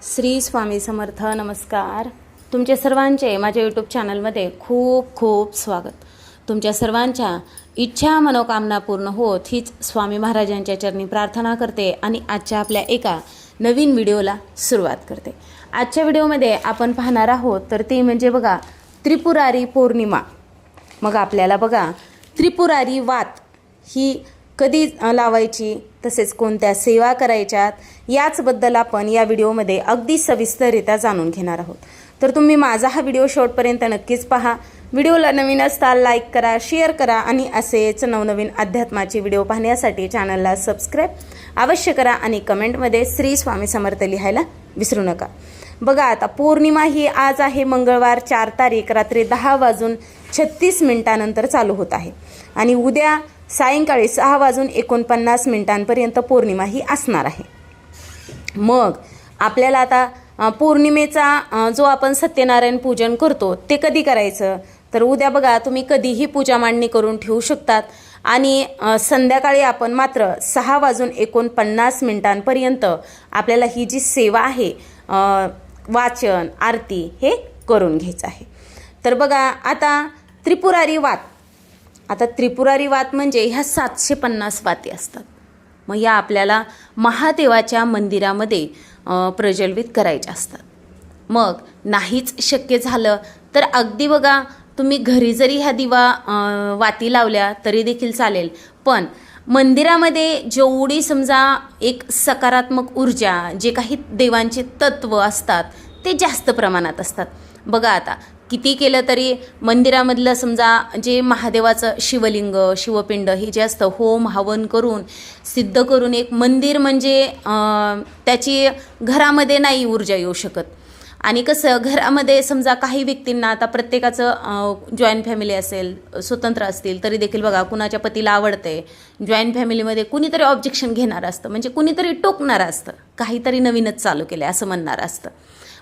श्री स्वामी समर्थ नमस्कार. तुमच्या सर्वांचे माझ्या यूट्यूब चॅनलमध्ये खूप खूप स्वागत. तुमच्या सर्वांच्या इच्छा मनोकामना पूर्ण होत हीच स्वामी महाराजांच्या चरणी प्रार्थना करते आणि आजच्या आपल्या एका नवीन व्हिडिओला सुरुवात करते. आजच्या व्हिडिओमध्ये आपण पाहणार आहोत तर ती म्हणजे बघा त्रिपुरारी पौर्णिमा. मग आपल्याला बघा त्रिपुरारी वात ही कधी लावायची तसेच कोणत्या सेवा करायच्यात याचबद्दल आपण या व्हिडिओमध्ये अगदी सविस्तररित्या जाणून घेणार आहोत. तर तुम्ही माझा हा व्हिडिओ शेवटपर्यंत नक्कीच पहा. व्हिडिओला नवीन असताल लाईक करा शेअर करा आणि असेच नवनवीन अध्यात्माचे व्हिडिओ पाहण्यासाठी चॅनलला सबस्क्राईब अवश्य करा आणि कमेंटमध्ये श्री स्वामी समर्थ लिहायला विसरू नका. बघा आता पौर्णिमा ही आज आहे मंगळवार चार तारीख रात्री दहा वाजून छत्तीस मिनिटानंतर चालू होत आहे. आणि उद्या सायंकाळी सहा वाजून एकोणपन्नास मिनिटांपर्यंत पौर्णिमा ही असणार आहे. मग आपल्याला आता पौर्णिमेचा जो आपण सत्यनारायण पूजन करतो ते कधी करायचं? तर उद्या बघा तुम्ही कधीही पूजा मांडणी करून ठेवू शकतात. आणि संध्याकाळी आपण मात्र सहा वाजून एकोणपन्नास मिनिटांपर्यंत आपल्याला ही जी सेवा आहे वाचन आरती हे करून घ्यायचं आहे. तर बघा आता त्रिपुरारी वात. आता त्रिपुरारी वात म्हणजे ह्या सातशे पन्नास वाती असतात. मग या आपल्याला महादेवाच्या मंदिरामध्ये प्रज्वलित करायच्या असतात. मग नाहीच शक्य झालं तर अगदी बघा तुम्ही घरी जरी ह्या दिवा वाती लावल्या तरी देखील चालेल. पण मंदिरामध्ये जेवढी समजा एक सकारात्मक ऊर्जा जे काही देवांचे तत्व असतात ते जास्त प्रमाणात असतात. बघा आता किती केलं तरी मंदिरामधलं समजा जे महादेवाचं शिवलिंग शिवपिंड हे जे असतं होम हवन करून सिद्ध करून एक मंदिर म्हणजे त्याची घरामध्ये नाही ऊर्जा येऊ शकत. आणि कसं घरामध्ये समजा काही व्यक्तींना आता प्रत्येकाचं जॉईंट फॅमिली असेल स्वतंत्र असतील तरी देखील बघा कुणाच्या पतीला आवडते जॉईंट फॅमिलीमध्ये कुणीतरी ऑब्जेक्शन घेणारं असतं म्हणजे कुणीतरी टोकणारं असतं काहीतरी नवीनच चालू केलं आहे असं म्हणणार असतं.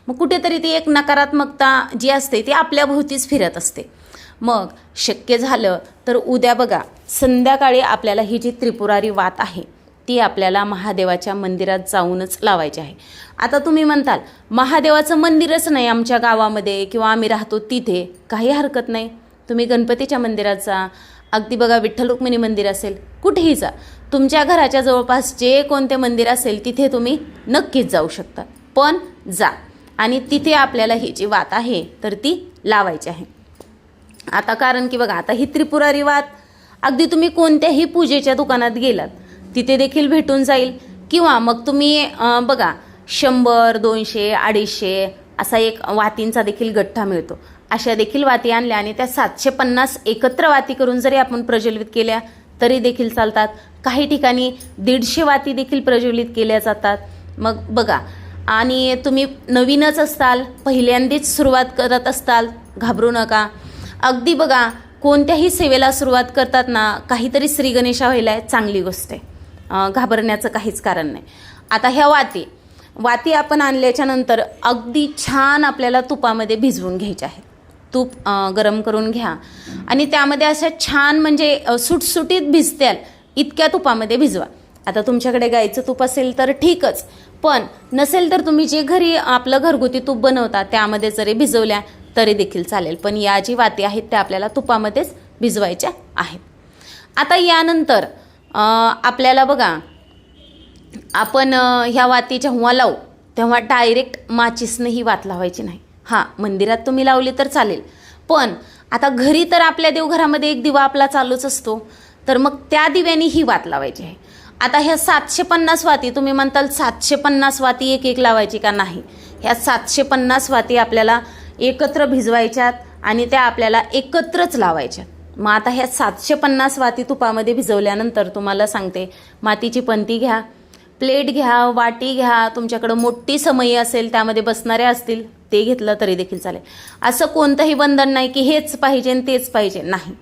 मग कुठेतरी ती एक नकारात्मकता जी असते ती आपल्या भोवतीच फिरत असते. मग शक्य झालं तर उद्या बघा संध्याकाळी आपल्याला ही जी त्रिपुरारी वात आहे ती आपल्याला महादेवाच्या मंदिरात जाऊनच लावायची आहे. आता तुम्ही म्हणताल महादेवाचं मंदिरच नाही आमच्या गावामध्ये किंवा आम्ही राहतो तिथे काही हरकत नाही. तुम्ही गणपतीच्या मंदिरात जा. अगदी बघा विठ्ठल रुक्मिणी मंदिर असेल कुठेही जा. तुमच्या घराच्या जवळपास जे कोणते मंदिर असेल तिथे तुम्ही नक्कीच जाऊ शकता. पण जा. आणि तिथे आपल्याला ही जी वात आहे तर ती लावायची आहे. आता कारण की बघा आता ही त्रिपुरारी वात अगदी तुम्ही कोणत्याही पूजेच्या दुकानात गेलात तिथे देखील भेटून जाईल. किंवा मग तुम्ही बघा शंभर दोनशे अडीचशे असा एक वातींचा देखील गठ्ठा मिळतो. अशा देखील वाती आणल्या आणि त्या सातशे पन्नास एकत्र वाती करून जरी आपण प्रज्वलित केल्या तरी देखील चालतात. काही ठिकाणी दीडशे वाती देखील प्रज्वलित केल्या जातात. मग बघा आणि तुम्ही नवीनच असताल पहिल्यांदीच सुरुवात करत असताल घाबरू नका. अगदी बघा कोणत्याही सेवेला सुरुवात करतात ना काहीतरी श्री गणेशा व्हायला आहे, चांगली गोष्ट आहे. घाबरण्याचं काहीच कारण नाही. आता ह्या वाती. वाती आपण आणल्याच्या नंतर अगदी छान आपल्याला तुपामध्ये भिजवून घ्यायच्या आहेत. तूप गरम करून घ्या. आणि त्यामध्ये अशा छान म्हणजे सुटसुटीत भिजत्याल इतक्या तुपामध्ये भिजवा. आता तुमच्याकडे गाईचं तूप असेल तर ठीकच पण नसेल तर तुम्ही जे घरी आपलं घरगुती तूप बनवता त्यामध्ये जरी भिजवल्या तरी देखील चालेल. पण या जी वाती आहेत त्या आपल्याला तुपामध्येच भिजवायच्या आहेत. आता यानंतर आपल्याला बघा आपण ह्या वाती जेव्हा लावू तेव्हा डायरेक्ट माचीसनं ही वात लावायची नाही. हां मंदिरात तुम्ही लावली तर चालेल. पण आता घरी तर आपल्या देवघरामध्ये एक दिवा आपला चालूच असतो. तर मग त्या दिव्याने ही वात लावायची आहे. आता ह्या सातशे पन्नास वाती तुम्ही म्हणताल सातशे पन्नास वाती एक एक लावायची का नाही? ह्या सातशे पन्नास वाती आपल्याला एकत्र भिजवायच्यात आणि त्या आपल्याला एकत्रच लावायच्यात. मग आता ह्या सातशे पन्नास वाती तुपामध्ये भिजवल्यानंतर तुम्हाला सांगते मातीची पंती घ्या प्लेट घ्या वाटी घ्या तुमच्याकडं मोठी समयी असेल त्यामध्ये बसणाऱ्या असतील ते घेतलं तरी देखील चालेल. असं कोणतंही बंधन नाही की हेच पाहिजे आणि तेच पाहिजे नाही.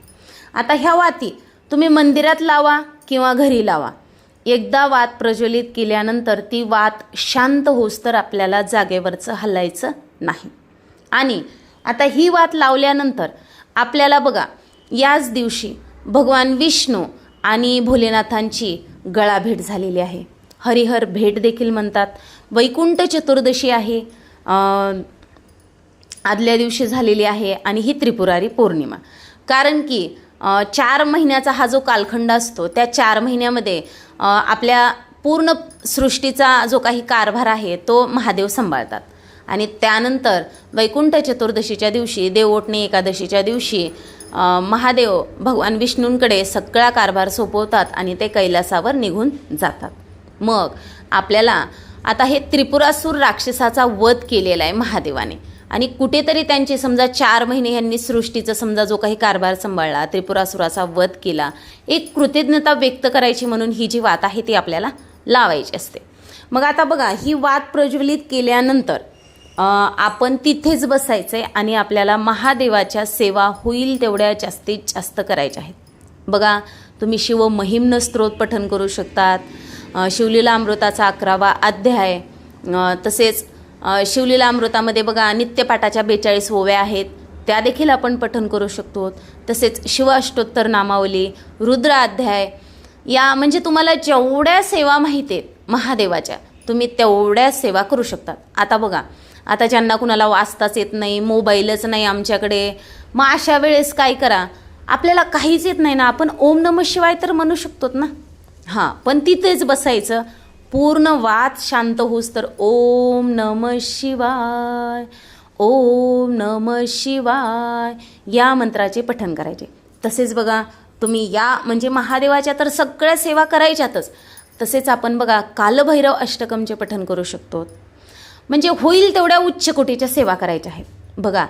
आता ह्या वाती तुम्ही मंदिरात लावा किंवा घरी लावा. एकदा वात प्रज्वलित केल्यानंतर ती वात शांत होस तर आपल्याला जागेवरचं हलायचं नाही. आणि आता ही वात लावल्यानंतर आपल्याला बघा याच दिवशी भगवान विष्णू आणि भोलेनाथांची गळाभेट झालेली आहे. हरिहर भेट देखील म्हणतात. वैकुंठ चतुर्दशी आहे. आदल्या दिवशी झालेली आहे आणि ही त्रिपुरारी पौर्णिमा. कारण की चार महिन्याचा हा जो कालखंड असतो त्या चार महिन्यामध्ये आपल्या पूर्ण सृष्टीचा जो काही कारभार आहे तो महादेव सांभाळतात. आणि त्यानंतर वैकुंठ चतुर्दशीच्या दिवशी देवोटणी एकादशीच्या दिवशी महादेव भगवान विष्णूंकडे सगळा कारभार सोपवतात आणि ते कैलासावर निघून जातात. मग आपल्याला आता हे त्रिपुरासूर राक्षसाचा वध केलेला आहे महादेवाने. आणि कुठेतरी त्यांचे समजा चार महिने ह्यांनी सृष्टीचा समजा जो काही कारभार सांभाळला त्रिपुरासुराचा वध केला एक कृतज्ञता व्यक्त करायची म्हणून ही जी वात आहे ती आपल्याला लावायची असते. मग आता बघा ही वात प्रज्वलित केल्यानंतर आपण तिथेच बसायचं आहे आणि आपल्याला महादेवाच्या सेवा होईल तेवढ्या जास्तीत जास्त करायच्या आहेत. बघा तुम्ही शिव महिम्न स्त्रोत पठन करू शकतात शिवलीला अमृताचा अकरावा अध्याय तसेच शिवलीला अमृतामध्ये बघा नित्यपाठाच्या बेचाळीस ओव्या आहेत. त्या देखील आपण पठन करू शकतो. तसेच शिवाष्टोत्तर नामावली रुद्र अध्याय या म्हणजे तुम्हाला जेवढ्या सेवा माहिती आहेत महादेवाच्या तुम्ही तेवढ्या सेवा करू शकतात. आता बघा आता ज्यांना कुणाला वाचताच येत नाही मोबाईलच नाही आमच्याकडे मग अशा वेळेस काय करा? आपल्याला काहीच येत नाही ना आपण ओम नम शिवाय तर म्हणू शकतो ना? हां पण तिथेच बसायचं पूर्ण वात शांत होऊस तर ओम नम शिवाय ओम नम शिवाय. या मंत्राचे पठण करायचे. तसेच बघा तुम्ही या म्हणजे महादेवाच्या तर सगळ्या सेवा करायच्यातच. तसेच आपण बघा कालभैरव अष्टकमचे पठण करू शकतो. म्हणजे होईल तेवढ्या उच्च कोटीच्या सेवा करायच्या आहेत. बघा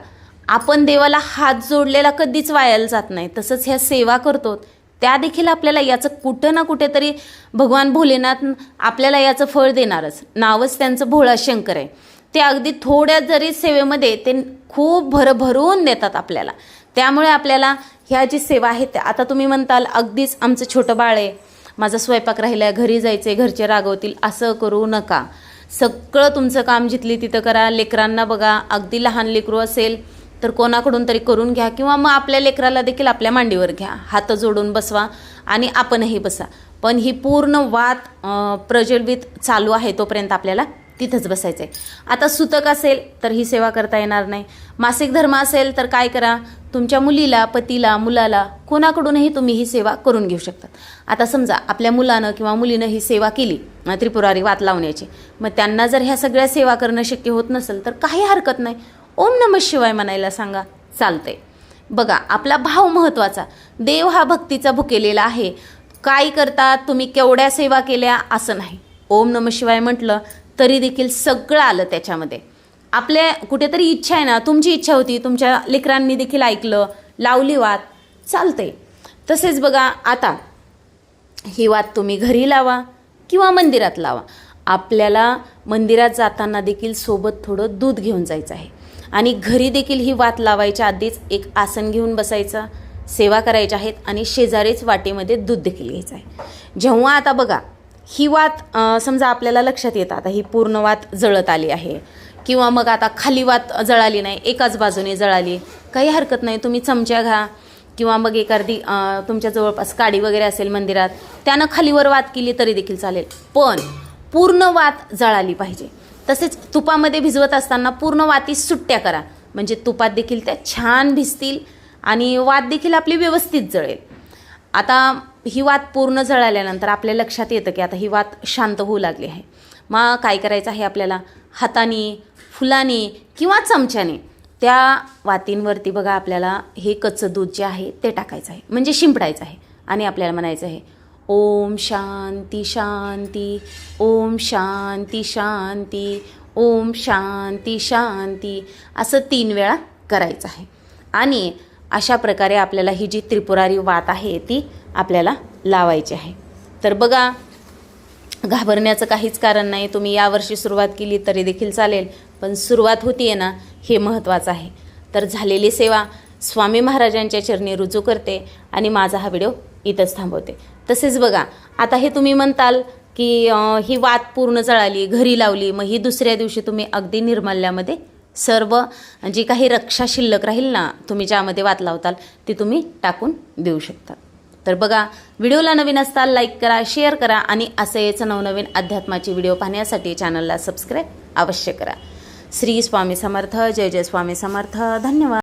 आपण देवाला हात जोडलेला कधीच वायाला जात नाही. तसंच ह्या सेवा करतो त्या देखील आपल्याला याचं कुठं ना कुठेतरी भगवान भोलेनाथ आपल्याला याचं फळ देणारच. नावच त्यांचं भोळा शंकर आहे. ते अगदी थोड्या जरी सेवेमध्ये ते खूप भरभरून देतात आपल्याला. त्यामुळे आपल्याला ह्या जी सेवा आहेत त्या आता तुम्ही म्हणताल अगदीच आमचं छोटं बाळ आहे. माझा स्वयंपाक राहिला आहे घरी जायचं आहे घरचे रागवतील असं करू नका. सगळं तुमचं काम जिथली तिथं करा लेकरांना बघा अगदी लहान लेकरू असेल तर कोणाकडून तरी करून घ्या किंवा मग आपल्या लेकराला देखील आपल्या मांडीवर घ्या. हात जोडून बसवा आणि आपणही बसा. पण ही पूर्ण वात प्रज्वलित चालू आहे तोपर्यंत आपल्याला तिथंच बसायचं आहे आता सुतक असेल तर ही सेवा करता येणार नाही. मासिक धर्म असेल तर काय करा? तुमच्या मुलीला पतीला मुलाला कोणाकडूनही तुम्ही ही सेवा करून घेऊ शकतात आता समजा आपल्या मुलानं किंवा मुलीनं ही सेवा केली त्रिपुरारी वात लावण्याची. मग त्यांना जर ह्या सगळ्या सेवा करणं शक्य होत नसेल तर काही हरकत नाही. ओम नम शिवाय म्हणायला सांगा चालतंय. बघा आपला भाव महत्त्वाचा देव हा भक्तीचा भुकेलेला आहे. काय करतात तुम्ही केवढ्या सेवा केल्या असं नाही. ओम नम शिवाय म्हटलं तरी देखील सगळं आलं त्याच्यामध्ये. आपल्या कुठेतरी इच्छा आहे ना तुमची इच्छा होती तुमच्या लेकरांनी देखील ऐकलं लावली वात चालतंय. तसेच बघा आता ही वात तुम्ही घरी लावा किंवा मंदिरात लावा. आपल्याला मंदिरात जाताना देखील सोबत थोडं दूध घेऊन जायचं आहे. आणि घरी देखील ही वात लावायच्या आधीच एक आसन घेऊन बसायचं सेवा करायच्या आहेत आणि शेजारीच वाटेमध्ये दूध देखील घ्यायचं आहे. जेव्हा आता बघा ही वात समजा आपल्याला लक्षात येतं आता ही पूर्ण वात जळत आली आहे किंवा मग आता खाली वात जळाली नाही एकाच बाजूने जळाली काही हरकत नाही तुम्ही चमच्या घ्या किंवा मग एखादी तुमच्या जवळपास काडी वगैरे असेल मंदिरात त्यानं खालीवर वात केली तरी देखील चालेल. पण पूर्ण वात जळाली पाहिजे. तसेच तुपामध्ये भिजवत असताना पूर्ण वाती सुट्ट्या करा. म्हणजे तुपात देखील त्या छान भिजतील आणि वात देखील आपली व्यवस्थित जळेल. आता ही वात पूर्ण जळाल्यानंतर आपल्या लक्षात येतं की आता ही वात शांत होऊ लागली आहे. मग काय करायचं आहे आपल्याला? हाताने फुलाने किंवा चमच्याने त्या वातींवरती बघा आपल्याला हे कच्चं दूध जे आहे ते टाकायचं आहे. म्हणजे शिंपडायचं आहे. आणि आपल्याला म्हणायचं आहे ओम शांती शांती ओम शांती शांती ओम शांती शांती. असं तीन वेळा करायचं आहे. आणि अशा प्रकारे आपल्याला ही जी त्रिपुरारी वात आहे ती आपल्याला लावायची आहे. तर बघा घाबरण्याचं काहीच कारण नाही. तुम्ही यावर्षी सुरुवात केली तरी देखील चालेल पण सुरुवात होती आहे ना हे महत्त्वाचं आहे. तर झालेली सेवा स्वामी महाराजांच्या चरणी रुजू करते आणि माझा हा व्हिडिओ इथंच थांबवते. तसेच बघा आता हे तुम्ही म्हणताल की ही वात पूर्ण जळाली घरी लावली मग ही दुसऱ्या दिवशी तुम्ही अगदी निर्मल्यामध्ये सर्व जी काही रक्षा शिल्लक राहील ना तुम्ही ज्यामध्ये वात लावताल ती तुम्ही टाकून देऊ शकता. तर बघा व्हिडिओला नवीन असताल लाईक करा शेअर करा आणि असेच नवनवीन अध्यात्माचे व्हिडिओ पाहण्यासाठी चॅनलला सबस्क्राईब अवश्य करा. श्री स्वामी समर्थ जय जय स्वामी समर्थ धन्यवाद.